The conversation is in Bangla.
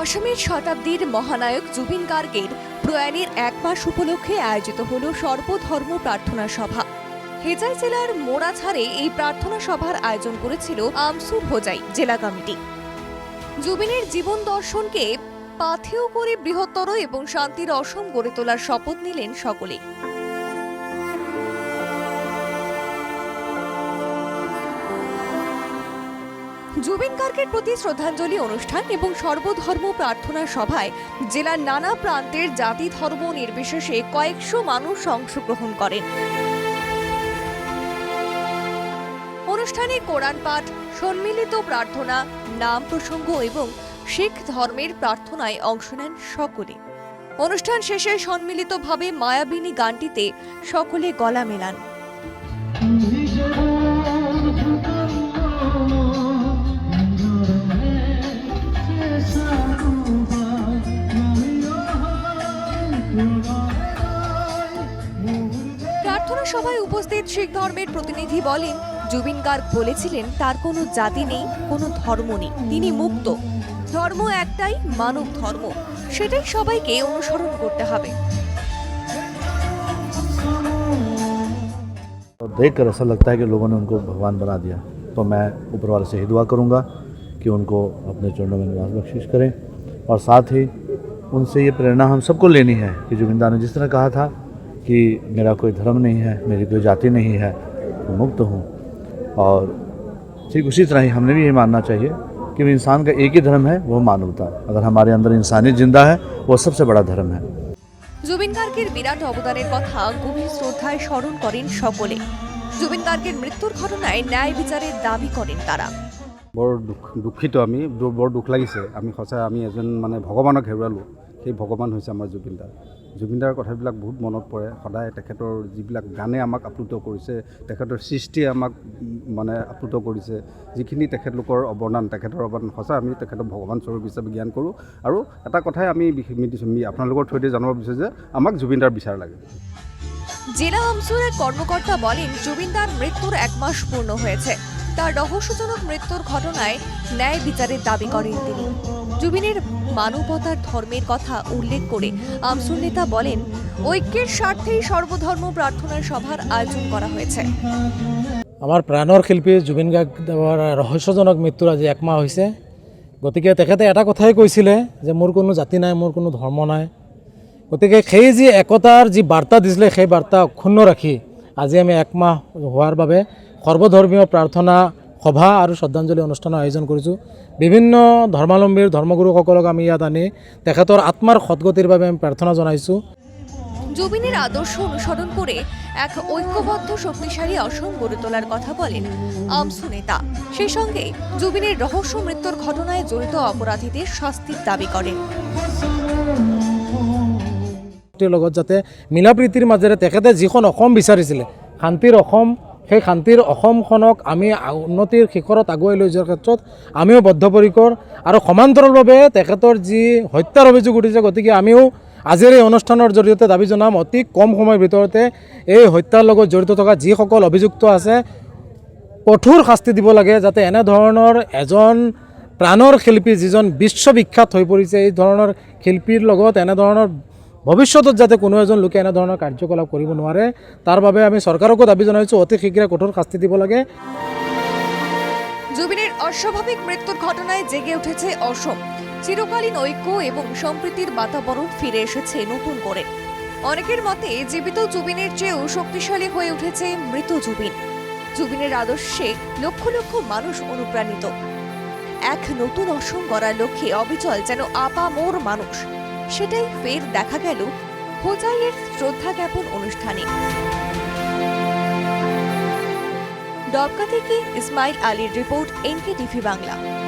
অসমের শতাব্দীর মহানায়ক জুবিন গার্গের প্রয়াণের এক মাস উপলক্ষে আয়োজিত হল সর্বধর্ম প্রার্থনা সভা। হেজাই জেলার মোড়াছাড়ে এই প্রার্থনা সভার আয়োজন করেছিল আমসুর হোজাই জেলা কমিটি। জুবিনের জীবন দর্শনকে পাথেয় করে বৃহত্তর এবং শান্তির অসম গড়ে তোলার শপথ নিলেন সকলে। জুবিন গার্গের প্রতি শ্রদ্ধাঞ্জলি অনুষ্ঠান এবং সর্বধর্ম প্রার্থনা সভায় জেলার নানা প্রান্তের জাতি ধর্ম নির্বিশেষে কয়েকশো মানুষ অংশগ্রহণ করেন। অনুষ্ঠানে কোরআন পাঠ, সম্মিলিত প্রার্থনা, নাম প্রসঙ্গ এবং শিখ ধর্মের প্রার্থনায় অংশ নেন সকলে। অনুষ্ঠান শেষে সম্মিলিতভাবে মায়াবিনী গানটিতে সকলে গলা মেলান। প্রার্থনা সভায় উপস্থিত শিখ ধর্মের প্রতিনিধি বলেন জুবিন গার্গ বলেছিলেন তার কোনো জাতি নেই কোনো ধর্ম নেই তিনি মুক্ত ধর্ম একটাই মানব ধর্ম সেটাই সবাইকে অনুসরণ করতে হবে और देख कर ऐसा लगता है कि लोगों ने उनको भगवान बना दिया तो मैं ऊपर वाले से ही दुआ करूँगा कि उनको अपने चरणों में निवास बख्शिश करें और साथ ही उनसे ये प्रेरणा हम सबको लेनी है कि जुबिंदा ने जिस तरह कहा था कि मेरा कोई धर्म नहीं है मेरी कोई जाति नहीं है मैं मुक्त हूँ और ठीक उसी तरह ही हमने भी ये मानना चाहिए कि इंसान का एक ही धर्म है वो मानवता अगर हमारे अंदर इंसानियत जिंदा है वो सबसे बड़ा धर्म है জুবিন গার্গের বিরাট অবদানের কথা গভীর শ্রদ্ধায় স্মরণ করেন সকলে জুবিন গার্গের মৃত্যুর ঘটনায় ন্যায় বিচারের দাবি করেন তারা বৰ দুখ দুখিত আমি দু- বৰ দুখ লাগিছে আমি সঁচাই আমি এজন মানে ভগৱানক হেৰুৱালোঁ সেই ভগৱান হৈছে আমাৰ জুবিনদাৰ জুবিনদাৰ কথাবিলাক বহুত মনত পৰে। সদায় তেখেতৰ যিবিলাক গানে আমাক আপ্লুত কৰিছে, তেখেতৰ সৃষ্টিয়ে আমাক মানে আপ্লুত কৰিছে, যিখিনি তেখেতলোকৰ অৱদান, তেখেতৰ অৱদান সঁচা, আমি তেখেতক ভগৱান স্বৰূপ হিচাপে জ্ঞান কৰোঁ। আৰু এটা কথাই আমি আপোনালোকৰ থ্ৰুৱেদি জনাব বিচাৰোঁ যে আমাক জুবিনদাৰ বিচাৰ লাগে। জেলা আমসুর এক কর্মকর্তা বলেন জুবিনদার মৃত্যুর এক মাস পূর্ণ হয়েছে তার রহস্যজনক মৃত্যুর ঘটনায় ন্যায় বিচারের দাবি করেন তিনি। জুবিনের মানবতার ধর্মের কথা উল্লেখ করে আমসুর নেতা বলেন, ঐক্যের স্বার্থেই সর্বধর্ম প্রার্থনার সভার আয়োজন করা হয়েছে। আমাৰ প্ৰাণৰ শিল্পী জুবিন গাৰ্গদেৱৰ ৰহস্যজনক মৃত্যুৰ আজি একমাহ হৈছে। গতিকে তেখেতে এটা কথাই কৈছিলে যে মোৰ কোনো জাতি নাই, মোৰ কোনো ধৰ্ম নাই। গতিকে সেই যি একতাৰ যি বাৰ্তা দিছিলে, সেই বাৰ্তা অক্ষুণ্ণ ৰাখি আজি আমি একমাহ হোৱাৰ বাবে সৰ্বধৰ্মীয় প্ৰাৰ্থনা সভা আৰু শ্ৰদ্ধাঞ্জলি অনুষ্ঠানৰ আয়োজন কৰিছোঁ। বিভিন্ন ধৰ্মাৱলম্বীৰ ধৰ্মগুৰুসকলক আমি ইয়াত আনি তেখেতৰ আত্মাৰ সদগতিৰ বাবে আমি প্ৰাৰ্থনা জনাইছোঁ। জুবিনের আদর্শ অনুসরণ করে এক ঐক্যবদ্ধ শক্তিশালী অসম গড়ে তোলার কথা বলেন আমসু নেতা সেই সঙ্গে জুবিনের রহস্য মৃত্যুৰ ঘটনায় জড়িত অপরাধীদের শাস্তির দাবি করেন। লগত যাতে মিলা প্ৰীতিৰ মাজেৰে তেখেতে যিখন অসম বিচাৰিছিলে শান্তিৰ অসম সেই শান্তিৰ অসমখনক আমি উন্নতিৰ শিখৰত আগুৱাই লৈ যোৱাৰ ক্ষেত্ৰত আমিও বদ্ধপৰিকৰ আৰু সমান্তৰালভাৱে তেখেতৰ যি হত্যাৰ অভিযোগ উঠিছে, গতিকে আমিও আজিৰ এই অনুষ্ঠানৰ জৰিয়তে দাবি জনাম, অতি কম সময়ৰ ভিতৰতে এই হত্যাৰ লগত জড়িত থকা যিসকল অভিযুক্ত আছে, কঠোৰ শাস্তি দিব লাগে যাতে এনেধৰণৰ এজন প্ৰাণৰ শিল্পী যিজন বিশ্ববিখ্যাত হৈ পৰিছে, এই ধৰণৰ শিল্পীৰ লগত এনেধৰণৰ ভৱিষ্যতত যাতে কোনো এজন লোকে এনেধৰণৰ কাৰ্যকলাপ কৰিব নোৱাৰে, তাৰ বাবে আমি চৰকাৰকো দাবি জনাইছোঁ, অতি শীঘ্ৰে কঠোৰ শাস্তি দিব লাগে। জুবিনের অস্বাভাবিক মৃত্যুর ঘটনায় জেগে উঠেছে অসম। চিরকালীন ঐক্য এবং সম্প্রীতির বাতাবরণ ফিরে এসেছে নতুন করে। অনেকের মতে, জীবিত জুবিনের চেয়েও শক্তিশালী হয়ে উঠেছে মৃত জুবিন। জুবিনের আদর্শে লক্ষ লক্ষ মানুষ অনুপ্রাণিত। এক নতুন অসম গড়ার লক্ষ্যে অবিচল যেন আপা মোর মানুষ। সেটাই ফের দেখা গেল হোজাইয়ের শ্রদ্ধা জ্ঞাপন অনুষ্ঠানে। ডবকা থেকে ইসমাইল আলীর রিপোর্ট এনকে টিভি বাংলা।